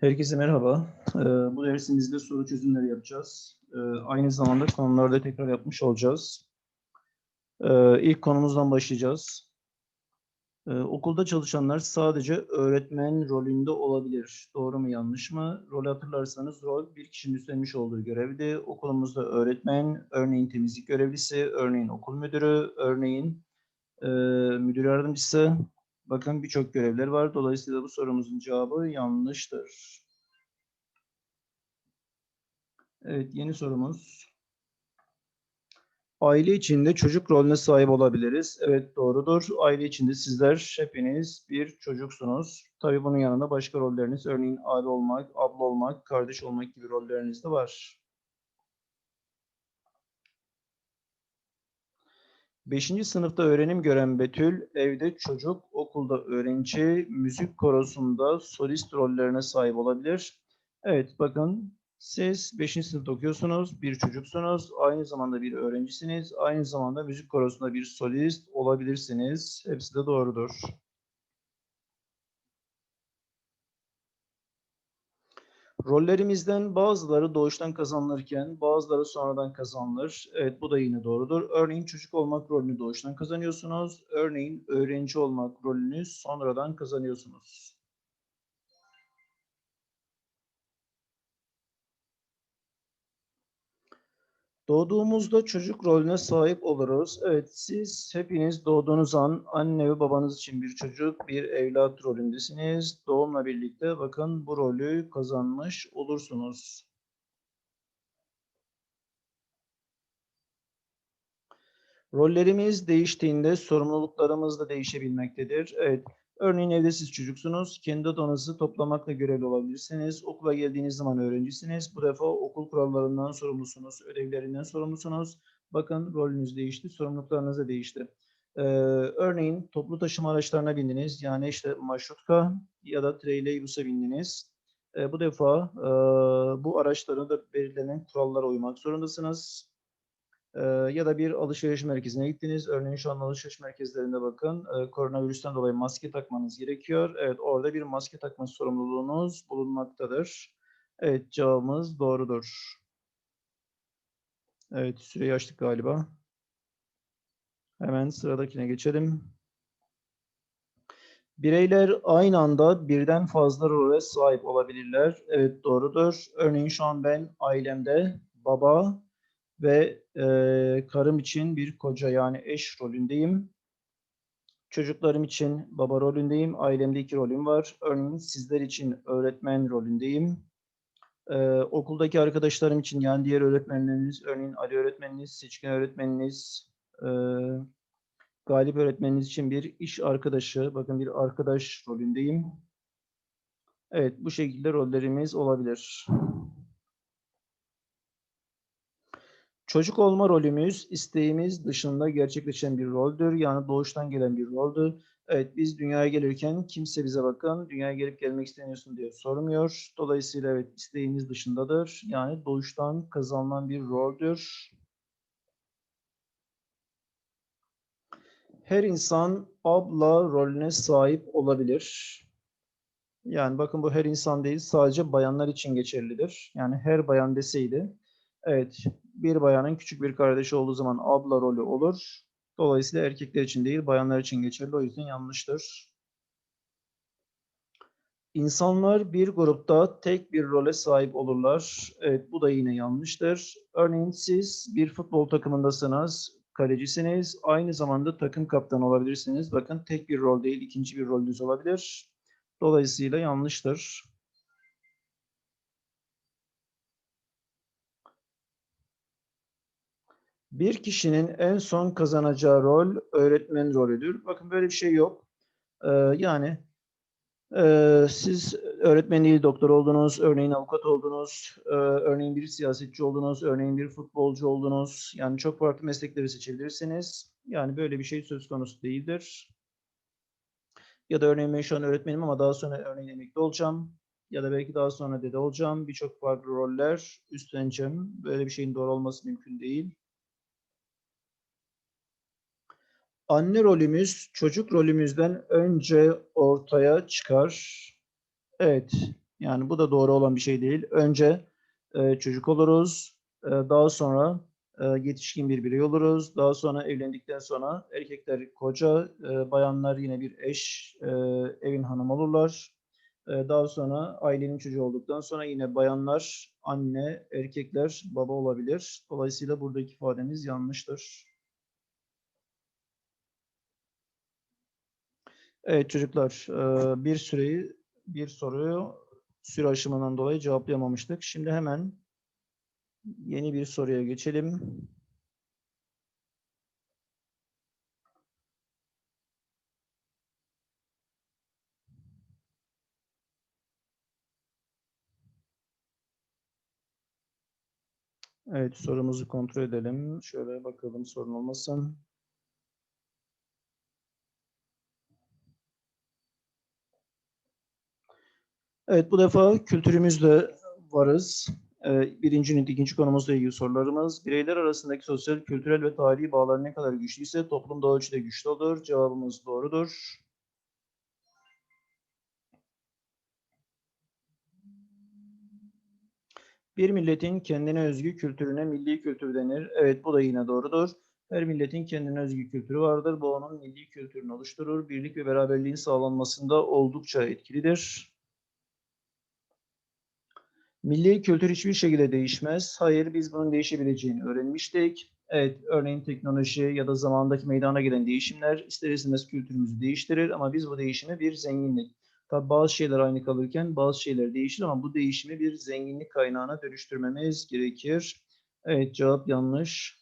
Herkese merhaba. Ee, bu dersimizde soru çözümleri yapacağız. Ee, aynı zamanda konularda tekrar yapmış olacağız. Ee, ilk konumuzdan başlayacağız. Ee, okulda çalışanlar sadece öğretmen rolünde olabilir. Doğru mu yanlış mı? Rol hatırlarsanız rol bir kişinin üstlenmiş olduğu görevdi. Okulumuzda öğretmen, örneğin temizlik görevlisi, örneğin okul müdürü, örneğin e, müdür yardımcısı, Bakın birçok görevler var. Dolayısıyla bu sorumuzun cevabı yanlıştır. Evet, yeni sorumuz. Aile içinde çocuk rolüne sahip olabiliriz. Evet, doğrudur. Aile içinde sizler hepiniz bir çocuksunuz. Tabii bunun yanında başka rolleriniz, örneğin abi olmak, abla olmak, kardeş olmak gibi rolleriniz de var. Beşinci sınıfta öğrenim gören Betül, evde çocuk, okulda öğrenci, müzik korosunda solist rollerine sahip olabilir. Evet, bakın siz 5. sınıfta okuyorsunuz, bir çocuksunuz, aynı zamanda bir öğrencisiniz, aynı zamanda müzik korosunda bir solist olabilirsiniz. Hepsi de doğrudur. Rollerimizden bazıları doğuştan kazanılırken bazıları sonradan kazanılır. Evet bu da yine doğrudur. Örneğin çocuk olmak rolünü doğuştan kazanıyorsunuz. Örneğin öğrenci olmak rolünü sonradan kazanıyorsunuz. Doğduğumuzda çocuk rolüne sahip oluruz. Evet, siz hepiniz doğduğunuz an anne ve babanız için bir çocuk, bir evlat rolündesiniz. Doğumla birlikte bakın bu rolü kazanmış olursunuz. Rollerimiz değiştiğinde sorumluluklarımız da değişebilmektedir. Evet, Örneğin evde siz çocuksunuz. Kendi odanızı toplamakla görevli olabilirsiniz. Okula geldiğiniz zaman öğrencisiniz. Bu defa okul kurallarından sorumlusunuz. Ödevlerinden sorumlusunuz. Bakın rolünüz değişti. Sorumluluklarınız da değişti. Ee, örneğin toplu taşıma araçlarına bindiniz. Yani işte marşrutka ya da trolleybus'a bindiniz. Ee, bu defa e, bu araçların da belirlenen kurallara uymak zorundasınız. Ee, ya da bir alışveriş merkezine gittiniz. Örneğin şu an alışveriş merkezlerinde bakın e, koronavirüsten dolayı maske takmanız gerekiyor. Evet orada bir maske takma sorumluluğunuz bulunmaktadır. Evet cevabımız doğrudur. Evet süreyi açtık galiba. Hemen sıradakine geçelim. Bireyler aynı anda birden fazla role sahip olabilirler. Evet doğrudur. Örneğin şu an ben ailemde baba, ve e, karım için bir koca yani eş rolündeyim. Çocuklarım için baba rolündeyim. Ailemde iki rolüm var. Örneğin sizler için öğretmen rolündeyim. Ee, okuldaki arkadaşlarım için yani diğer öğretmenleriniz, örneğin Ali öğretmeniniz, Seçkin öğretmeniniz, e, Galip öğretmeniniz için bir iş arkadaşı, bakın bir arkadaş rolündeyim. Evet, bu şekilde rollerimiz olabilir. Çocuk olma rolümüz isteğimiz dışında gerçekleşen bir roldür. Yani doğuştan gelen bir roldür. Evet biz dünyaya gelirken kimse bize bakın dünyaya gelip gelmek istemiyorsun diye sormuyor. Dolayısıyla evet isteğimiz dışındadır. Yani doğuştan kazanılan bir roldür. Her insan abla rolüne sahip olabilir. Yani bakın bu her insan değil sadece bayanlar için geçerlidir. Yani her bayan deseydi Evet, bir bayanın küçük bir kardeşi olduğu zaman abla rolü olur. Dolayısıyla erkekler için değil, bayanlar için geçerli. O yüzden yanlıştır. İnsanlar bir grupta tek bir role sahip olurlar. Evet, bu da yine yanlıştır. Örneğin siz bir futbol takımındasınız, kalecisiniz. Aynı zamanda takım kaptanı olabilirsiniz. Bakın tek bir rol değil, ikinci bir rolünüz olabilir. Dolayısıyla yanlıştır. Bir kişinin en son kazanacağı rol öğretmen rolüdür. Bakın böyle bir şey yok. Ee, yani e, siz öğretmen değil doktor oldunuz, örneğin avukat oldunuz, e, örneğin bir siyasetçi oldunuz, örneğin bir futbolcu oldunuz. Yani çok farklı meslekleri seçebilirsiniz. Yani böyle bir şey söz konusu değildir. Ya da örneğin ben şu an öğretmenim ama daha sonra örneğin emekli olacağım. Ya da belki daha sonra dede olacağım. Birçok farklı roller üstleneceğim. Böyle bir şeyin doğru olması mümkün değil. Anne rolümüz çocuk rolümüzden önce ortaya çıkar. Evet, Yani bu da doğru olan bir şey değil. Önce e, çocuk oluruz. E, daha sonra e, yetişkin bir birey oluruz. Daha sonra evlendikten sonra erkekler koca, e, bayanlar yine bir eş, e, evin hanım olurlar. E, daha sonra ailenin çocuğu olduktan sonra yine bayanlar anne, erkekler baba olabilir. Dolayısıyla buradaki ifademiz yanlıştır. Evet çocuklar, bir süreyi, bir soruyu süre aşımından dolayı cevaplayamamıştık. Şimdi hemen yeni bir soruya geçelim. Evet sorumuzu kontrol edelim. Şöyle bakalım sorun olmasın. Evet bu defa kültürümüzde varız. Ee, birinci ünite ikinci konumuzla ilgili sorularımız. Bireyler arasındaki sosyal, kültürel ve tarihi bağlar ne kadar güçlüyse toplum da ölçüde güçlü olur. Cevabımız doğrudur. Bir milletin kendine özgü kültürüne milli kültür denir. Evet bu da yine doğrudur. Her milletin kendine özgü kültürü vardır. Bu onun milli kültürünü oluşturur. Birlik ve beraberliğin sağlanmasında oldukça etkilidir. Milli kültür hiçbir şekilde değişmez. Hayır, biz bunun değişebileceğini öğrenmiştik. Evet, örneğin teknoloji ya da zamandaki meydana gelen değişimler ister istemez kültürümüzü değiştirir ama biz bu değişimi bir zenginlik. Tabi bazı şeyler aynı kalırken bazı şeyler değişir ama bu değişimi bir zenginlik kaynağına dönüştürmemiz gerekir. Evet, cevap yanlış.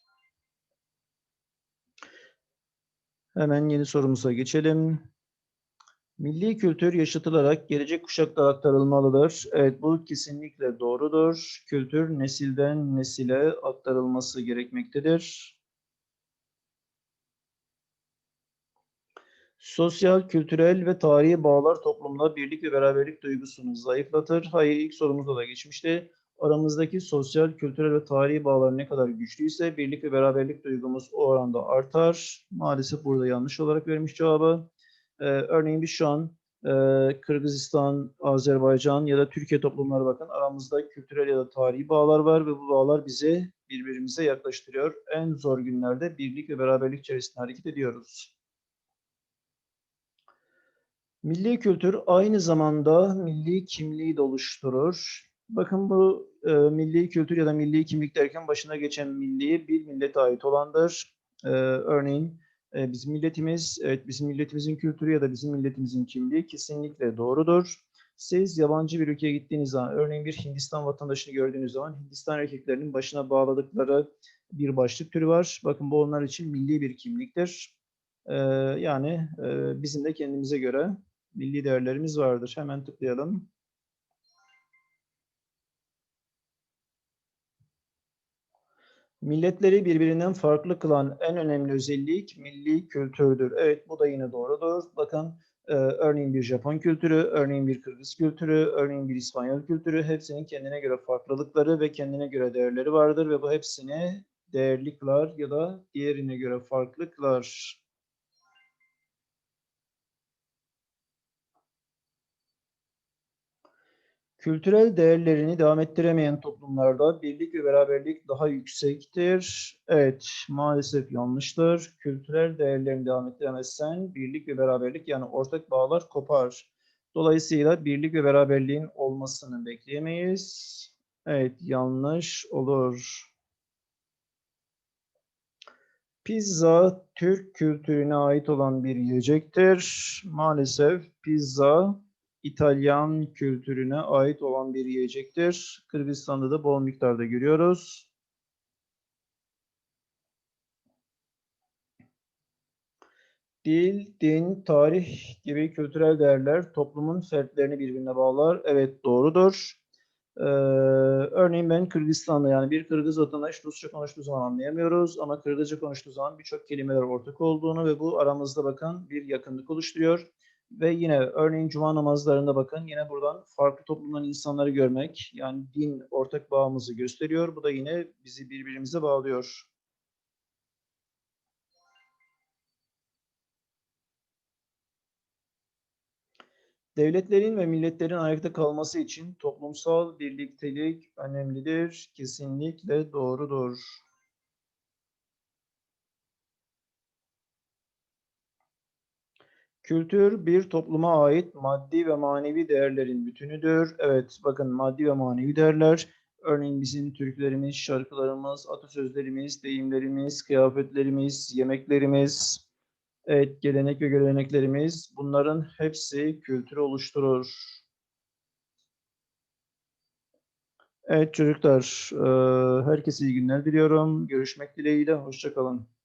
Hemen yeni sorumuza geçelim. Milli kültür yaşatılarak gelecek kuşaklara aktarılmalıdır. Evet bu kesinlikle doğrudur. Kültür nesilden nesile aktarılması gerekmektedir. Sosyal, kültürel ve tarihi bağlar toplumda birlik ve beraberlik duygusunu zayıflatır. Hayır ilk sorumuzda da geçmişti. Aramızdaki sosyal, kültürel ve tarihi bağlar ne kadar güçlüyse birlik ve beraberlik duygumuz o oranda artar. Maalesef burada yanlış olarak vermiş cevabı. Ee, örneğin biz şu an e, Kırgızistan, Azerbaycan ya da Türkiye toplumları bakın aramızda kültürel ya da tarihi bağlar var ve bu bağlar bizi birbirimize yaklaştırıyor. En zor günlerde birlik ve beraberlik içerisinde hareket ediyoruz. Milli kültür aynı zamanda milli kimliği de oluşturur. Bakın bu e, milli kültür ya da milli kimlik derken başına geçen milli bir millete ait olandır. E, örneğin e, bizim milletimiz, evet bizim milletimizin kültürü ya da bizim milletimizin kimliği kesinlikle doğrudur. Siz yabancı bir ülkeye gittiğiniz zaman, örneğin bir Hindistan vatandaşını gördüğünüz zaman Hindistan erkeklerinin başına bağladıkları bir başlık türü var. Bakın bu onlar için milli bir kimliktir. Ee, yani e, bizim de kendimize göre milli değerlerimiz vardır. Hemen tıklayalım. Milletleri birbirinden farklı kılan en önemli özellik milli kültürdür. Evet bu da yine doğrudur. Bakın e, örneğin bir Japon kültürü, örneğin bir Kırgız kültürü, örneğin bir İspanyol kültürü hepsinin kendine göre farklılıkları ve kendine göre değerleri vardır ve bu hepsini değerli kılar ya da diğerine göre farklı kılar. Kültürel değerlerini devam ettiremeyen toplumlarda birlik ve beraberlik daha yüksektir. Evet, maalesef yanlıştır. Kültürel değerlerini devam ettiremezsen birlik ve beraberlik yani ortak bağlar kopar. Dolayısıyla birlik ve beraberliğin olmasını bekleyemeyiz. Evet, yanlış olur. Pizza Türk kültürüne ait olan bir yiyecektir. Maalesef pizza İtalyan kültürüne ait olan bir yiyecektir. Kırgızistan'da da bol miktarda görüyoruz. Dil, din, tarih gibi kültürel değerler toplumun fertlerini birbirine bağlar. Evet doğrudur. Ee, örneğin ben Kırgızistan'da yani bir Kırgız vatandaş Rusça konuştuğu zaman anlayamıyoruz ama Kırgızca konuştuğu zaman birçok kelimeler ortak olduğunu ve bu aramızda bakın bir yakınlık oluşturuyor. Ve yine örneğin cuma namazlarında bakın yine buradan farklı toplumdan insanları görmek yani din ortak bağımızı gösteriyor. Bu da yine bizi birbirimize bağlıyor. Devletlerin ve milletlerin ayakta kalması için toplumsal birliktelik önemlidir. Kesinlikle doğrudur. Kültür bir topluma ait maddi ve manevi değerlerin bütünüdür. Evet, bakın maddi ve manevi değerler. Örneğin bizim türkülerimiz, şarkılarımız, atasözlerimiz, deyimlerimiz, kıyafetlerimiz, yemeklerimiz, evet, gelenek ve göreneklerimiz bunların hepsi kültürü oluşturur. Evet çocuklar, herkese iyi günler diliyorum. Görüşmek dileğiyle, hoşça kalın.